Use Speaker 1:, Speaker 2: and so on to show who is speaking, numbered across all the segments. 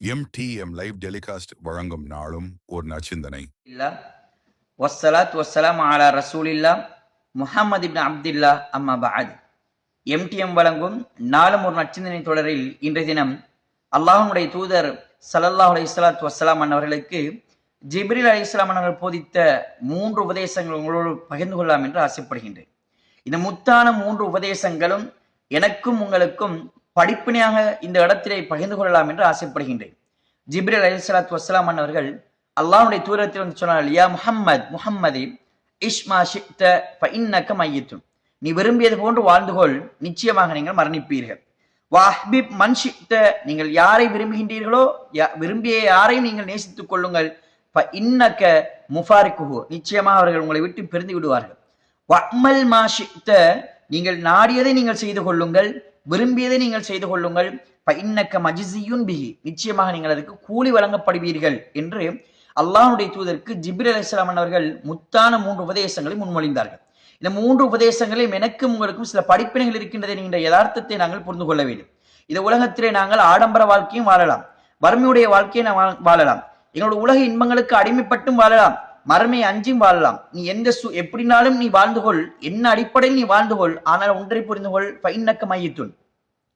Speaker 1: MTM live telecast வழங்கும் நாளும் ஒரு நச்சிந்தனை
Speaker 2: இல்லா. வசலாம் வஸ்ஸலாம் அலா ரசூலில்லா முஹம்மது இப்னு அப்துல்லா அம்மா பஅத். எம்டிஎம் வழங்கும் நாளும் ஒரு நச்சிந்தனை தொடரில் இன்றைய தினம் அல்லாஹனுடைய தூதர் ஸல்லல்லாஹு அலைஹி ஸலாத்து வஸ்ஸலாம் அன்னவர்களுக்கு அலி இஸ்லாம் அன்னவர்கள் போதித்த மூன்று உபதேசங்கள் உங்களோடு பகிர்ந்து கொள்ளலாம் என்று ஆசைப்படுகின்றேன். இந்த முத்தான மூன்று உபதேசங்களும் எனக்கும் உங்களுக்கும் படிப்பினையாக இந்த இடத்திலே பகிர்ந்து கொள்ளலாம் என்று ஆசைப்படுகின்றேன். ஜிப்ரேல் அலி சலாத் வஸ்ஸலாம் அவர்கள் அல்லாஹுடைய தூரத்தில் வந்து சொன்னார்கள் யா முஹம்மத் முஹம்மதி இஷ்மா ஷித்த ஃபஇன்னக மையத்தும் நீ விரும்பியது போன்று வாழ்ந்து கொள் நிச்சயமாக நீங்கள் மரணிப்பீர்கள். வாஹ்பிப் மன்ஷித்த நீங்கள் யாரை விரும்புகின்றீர்களோ யா- விரும்பிய யாரையும் நீங்கள் நேசித்துக் கொள்ளுங்கள். இன்னக்க முஃபாரிக்குஹு. நிச்சயமாக அவர்கள் உங்களை விட்டு பிரிந்து விடுவார்கள். வக்மல் மாஷித்த நீங்கள் நாடியதை நீங்கள் செய்து கொள்ளுங்கள் விரும்பியதை நீங்கள் செய்து கொள்ளுங்கள். இன்னக்க மஜிசியுன் பிஹி. நிச்சயமாக நீங்கள் அதுக்கு கூலி வழங்கப்படுவீர்கள் என்று அல்லாஹ்வுடைய தூதருக்கு ஜிப்ரி அலிஸ்லாமன் அவர்கள் முத்தான மூன்று உபதேசங்களை முன்மொழிந்தார்கள். இந்த மூன்று உபதேசங்களையும் எனக்கும் உங்களுக்கும் சில படிப்பினைகள் இருக்கின்றது என்கின்ற யதார்த்தத்தை நாங்கள் புரிந்து கொள்ள வேண்டும். இந்த உலகத்திலே நாங்கள் ஆடம்பர வாழ்க்கையும் வாழலாம். வறுமையுடைய வாழ்க்கையை நாம் வா- வாழலாம். எங்களுடைய உலக இன்பங்களுக்கு அடிமைப்பட்டும் வாழலாம். மறுமை அஞ்சும் வாழலாம். நீ எந்த சு எப்படினாலும் நீ வாழ்ந்து கொள். என்ன அடிப்படையில் நீ வாழ்ந்து கொள். ஆனால் ஒன்றை புரிந்து கொள். பைன்னக்க மையத்துன்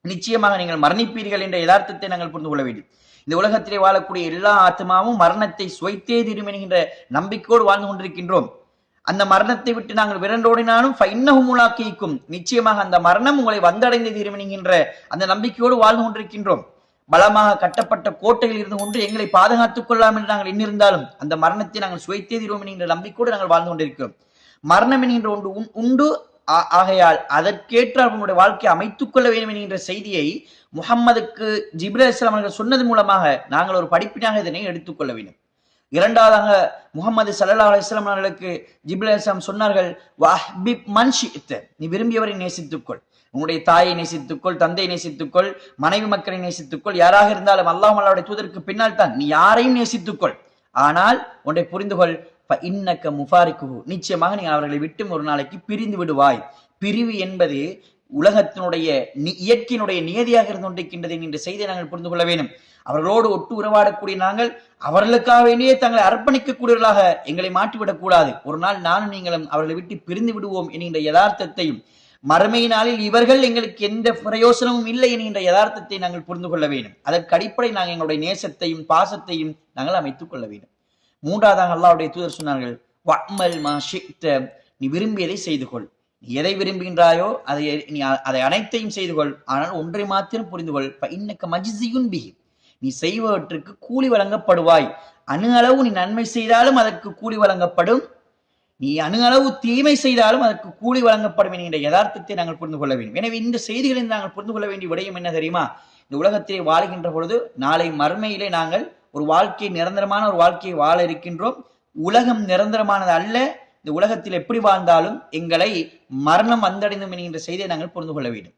Speaker 2: நிச்சயமாக நீங்கள் மரணிப்பீர்கள் என்ற யதார்த்தத்தை நாங்கள் புரிந்து கொள்ள வேண்டும். இந்த உலகத்திலே வாழக்கூடிய எல்லா ஆத்மாவும் மரணத்தை சுவைத்தே தீரும் என்கின்ற நம்பிக்கையோடு வாழ்ந்து கொண்டிருக்கின்றோம். அந்த மரணத்தை விட்டு நாங்கள் விரண்டோடினாலும் ஃபைன்னஹுமுலாக்கிக்கும் நிச்சயமாக அந்த மரணம் உங்களை வந்தடைந்து தீரும் என்கின்ற அந்த நம்பிக்கையோடு வாழ்ந்து கொண்டிருக்கின்றோம். பலமாக கட்டப்பட்ட கோட்டையில் இருந்து கொண்டு எங்களை பாதுகாத்துக் கொள்ளலாம் என்று நாங்கள் எண்ணிருந்தாலும் அந்த மரணத்தை நாங்கள் சுவைத்தே தீர்வோம் என்கின்ற நம்பிக்கையோடு நாங்கள் வாழ்ந்து கொண்டிருக்கிறோம். மரணம் என்கின்ற ஒன்று உண்டு. ஆ- ஆகையால் அதற்கேற்ற உங்களுடைய வாழ்க்கையை அமைத்துக் கொள்ள வேண்டும் என்கின்ற செய்தியை முகம்மதுக்கு ஜிப்ரல் இஸ்லாம் அவர்கள் சொன்னது மூலமாக நாங்கள் ஒரு படிப்பினாக இதனை எடுத்துக்கொள்ள வேண்டும். இரண்டாவதாக முகமது சல்லா அலிஸ்லாம் அவர்களுக்கு ஜிப்ரல் இஸ்லாம் சொன்னார்கள் நீ விரும்பியவரை நேசித்துக்கொள் உன்னுடைய தாயை நேசித்துக்கொள் தந்தையை நேசித்துக்கொள் மனைவி மக்களை நேசித்துக்கொள். யாராக இருந்தாலும் அல்லாஹ் அல்லாவுடைய தூதருக்கு பின்னால் தான் நீ யாரையும் நேசித்துக்கொள். ஆனால் ஒன்றை புரிந்து கொள் இன்னக்க முஃபாரிக்குஹு. நிச்சயமாக நீ அவர்களை விட்டும் ஒரு நாளைக்கு பிரிந்து விடுவாய். பிரிவு என்பது உலகத்தினுடைய நி- இயற்கையினுடைய நியதியாக இருந்து கொண்டிருக்கின்றது என்ற செய்தியை நாங்கள் புரிந்து கொள்ள வேண்டும். அவர்களோடு ஒட்டு உறவாடக்கூடிய நாங்கள் அவர்களுக்காக வேண்டியே தங்களை அர்ப்பணிக்கக்கூடியவர்களாக எங்களை மாற்றிவிடக் கூடாது ஒரு நாள் நானும் நீங்களும் அவர்களை விட்டு பிரிந்து விடுவோம் என்கின்ற யதார்த்தத்தையும் மறுமை நாளில் இவர்கள் எங்களுக்கு எந்த பிரயோசனமும் இல்லை என்கின்ற யதார்த்தத்தை நாங்கள் புரிந்து கொள்ள வேண்டும். அதற்கு அடிப்படை நாங்கள் எங்களுடைய நேசத்தையும் பாசத்தையும் நாங்கள் அமைத்துக் கொள்ள வேண்டும். மூன்றாவதாக அல்லாவுடைய தூதர் சொன்னார்கள் வஅமல் மா ஷி'த நீ விரும்பியதை செய்து கொள். நீ எதை விரும்புகின்றாயோ அதை நீ அதை அனைத்தையும் செய்து கொள். ஆனால் ஒன்றை மாத்திரம் புரிந்து கொள். இன்னக்க மஜ்சியுன் பிஹி. நீ செய்வவற்றுக்கு கூலி வழங்கப்படுவாய். அணு அளவு நீ நன்மை செய்தாலும் அதற்கு கூலி வழங்கப்படும். நீ அணு அளவு தீமை செய்தாலும் அதற்கு கூலி வழங்கப்படும் என்கின்ற யதார்த்தத்தை நாங்கள் புரிந்து கொள்ள வேண்டும். எனவே இந்த செய்திகளை நாங்கள் புரிந்து கொள்ள வேண்டிய விடயம் என்ன தெரியுமா? இந்த உலகத்திலே வாழ்கின்ற பொழுது நாளை மறுமையிலே நாங்கள் ஒரு வாழ்க்கையை நிரந்தரமான ஒரு வாழ்க்கையை வாழ இருக்கின்றோம். உலகம் நிரந்தரமானது அல்ல. இந்த உலகத்தில் எப்படி வாழ்ந்தாலும் எங்களை மரணம் வந்தடைந்தும் என்கின்ற செய்தியை நாங்கள் புரிந்து கொள்ள வேண்டும்.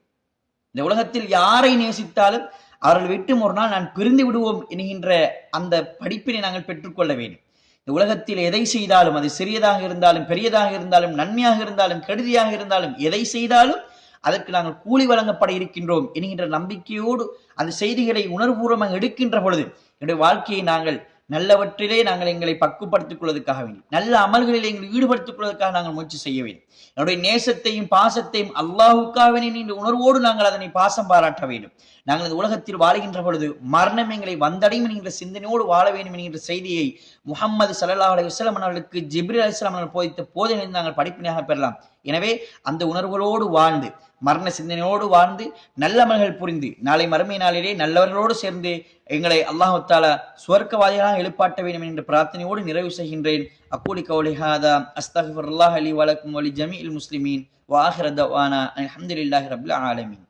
Speaker 2: இந்த உலகத்தில் யாரை நேசித்தாலும் அவர்கள் விட்டும் ஒரு நாள் நான் பிரிந்து விடுவோம் என்கின்ற அந்த படிப்பினை நாங்கள் பெற்றுக்கொள்ள வேண்டும். இந்த உலகத்தில் எதை செய்தாலும் அது சிறியதாக இருந்தாலும் பெரியதாக இருந்தாலும் நன்மையாக இருந்தாலும் கெடுதியாக இருந்தாலும் எதை செய்தாலும் அதற்கு நாங்கள் கூலி வழங்கப்பட இருக்கின்றோம் என்கின்ற நம்பிக்கையோடு அந்த செய்திகளை உணர்வுபூர்வமாக எடுக்கின்ற பொழுது என்னுடைய வாழ்க்கையை நாங்கள் நல்லவற்றிலே நாங்கள் எங்களை பக்குப்படுத்திக் கொள்வதற்காக வேண்டும் நல்ல அமல்களில் எங்களை ஈடுபடுத்திக் கொள்வதற்காக நாங்கள் முயற்சி செய்ய வேண்டும். என்னுடைய நேசத்தையும் பாசத்தையும் அல்லாஹுக்காக என்ற உணர்வோடு நாங்கள் அதனை பாசம் பாராட்ட வேண்டும். நாங்கள் இந்த உலகத்தில் வாழுகின்ற பொழுது மரணம் எங்களை வந்தடையும் என்கிற சிந்தனையோடு வாழ வேண்டும் என்கிற செய்தியை முகம்மது சல்லல்லாஹு அலி வஸ்லம் அவர்களுக்கு ஜிப்ரி அலிஸ்லாம் அவர்கள் போதித்த போதனை நாங்கள் படிப்பினையாக பெறலாம். எனவே அந்த உணர்வுகளோடு வாழ்ந்து மரண சிந்தனையோடு வாழ்ந்து நல்லமல்கள் புரிந்து நாளை மறுமை நாளிலே நல்லவர்களோடு சேர்ந்து எங்களை அல்லாஹால சுவர்க்கவாதிகளாக எழுப்பாட்ட வேண்டும் என்ற பிரார்த்தனையோடு நிறைவு செய்கின்றேன். அக்கூலி கவுலிஹாதா ஹாதா அஸ்தகுல்லாஹ் அலி வலக்கும் வலி ஜமீல் முஸ்லிமீன் வாஹிர தவானா அல்ஹம்துலில்லாஹி ரபில் ஆலமீன்.